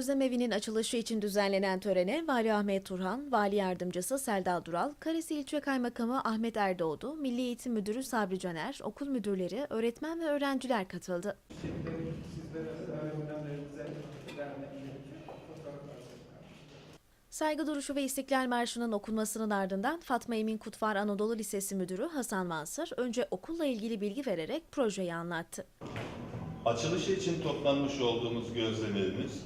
Gözlem Evi'nin açılışı için düzenlenen törene Vali Ahmet Turhan, Vali Yardımcısı Selda Dural, Karesi İlçe Kaymakamı Ahmet Erdoğdu, Milli Eğitim Müdürü Sabri Caner, okul müdürleri, öğretmen ve öğrenciler katıldı. Saygı duruşu ve İstiklal Marşı'nın okunmasının ardından Fatma Emin Kutvar Anadolu Lisesi Müdürü Hasan Mansır önce okulla ilgili bilgi vererek projeyi anlattı. Açılışı için toplanmış olduğumuz gözlemlerimiz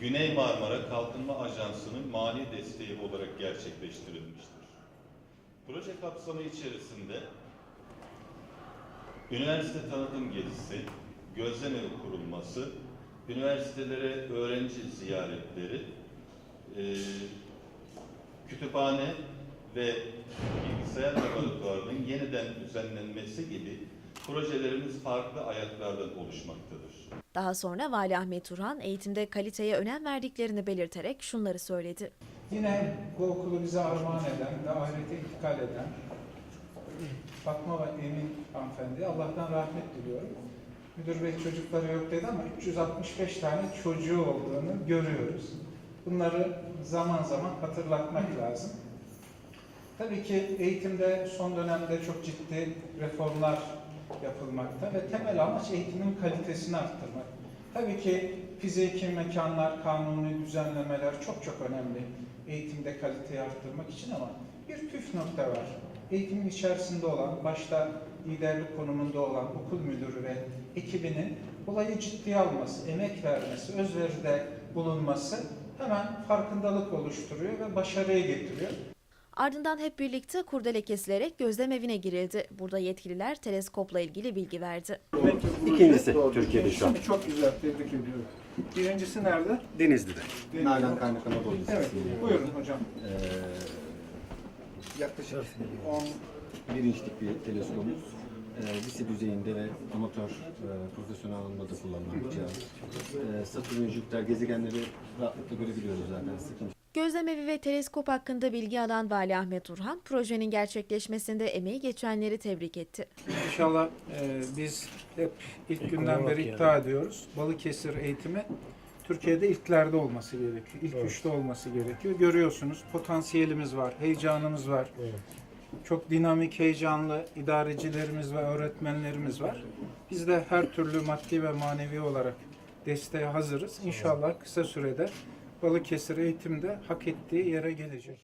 Güney Marmara Kalkınma Ajansı'nın mali desteği olarak gerçekleştirilmiştir. Proje kapsamı içerisinde üniversite tanıtım gezisi, gözlem evi kurulması, üniversitelere öğrenci ziyaretleri, eee, kütüphane ve bilgisayar laboratuvarının yeniden düzenlenmesi gibi projelerimiz farklı ayaklardan oluşmaktadır. Daha sonra Vali Ahmet Turhan eğitimde kaliteye önem verdiklerini belirterek şunları söyledi. Yine bu okulu bize armağan eden ve ahirete intikal eden Fatma ve Emin hanımefendi Allah'tan rahmet diliyorum. Müdür bey çocukları yok dedi ama 365 tane çocuğu olduğunu görüyoruz. Bunları zaman zaman hatırlatmak lazım. Tabii ki eğitimde son dönemde çok ciddi reformlar yapılmakta ve temel amaç eğitimin kalitesini arttırmak. Tabii ki fiziki mekanlar, kanuni düzenlemeler çok çok önemli eğitimde kaliteyi arttırmak için ama bir püf nokta var. Eğitimin içerisinde olan, başta liderlik konumunda olan okul müdürü ve ekibinin olayı ciddiye alması, emek vermesi, özveride bulunması hemen farkındalık oluşturuyor ve başarıya getiriyor. Ardından hep birlikte kurdele kesilerek gözlem evine girildi. Burada yetkililer teleskopla ilgili bilgi verdi. İkincisi Türkiye'de şu an. Şimdi çok güzel, tebrik ediyorum. Birincisi nerede? Denizli'de. Nalan Kaynak Anadolu Evet, buyurun hocam. Ee, yaklaşık 11 inçlik bir teleskopumuz. Ee, lise düzeyinde ve amatör, e, profesyonel anlamda da kullanılan bir cihaz. Ee, Satürn, Jüpiter gezegenleri rahatlıkla görebiliyoruz zaten. Sıkıntı Gözlem evi ve teleskop hakkında bilgi alan Vali Ahmet Turhan, projenin gerçekleşmesinde emeği geçenleri tebrik etti. İnşallah e, biz hep ilk günden beri iddia ediyoruz. Balıkesir eğitimi Türkiye'de ilklerde olması gerekiyor. İlk üçte olması gerekiyor. Görüyorsunuz potansiyelimiz var, heyecanımız var. Çok dinamik, heyecanlı idarecilerimiz ve öğretmenlerimiz var. Biz de her türlü maddi ve manevi olarak desteğe hazırız. İnşallah kısa sürede Balıkesir eğitimde hak ettiği yere gelecek.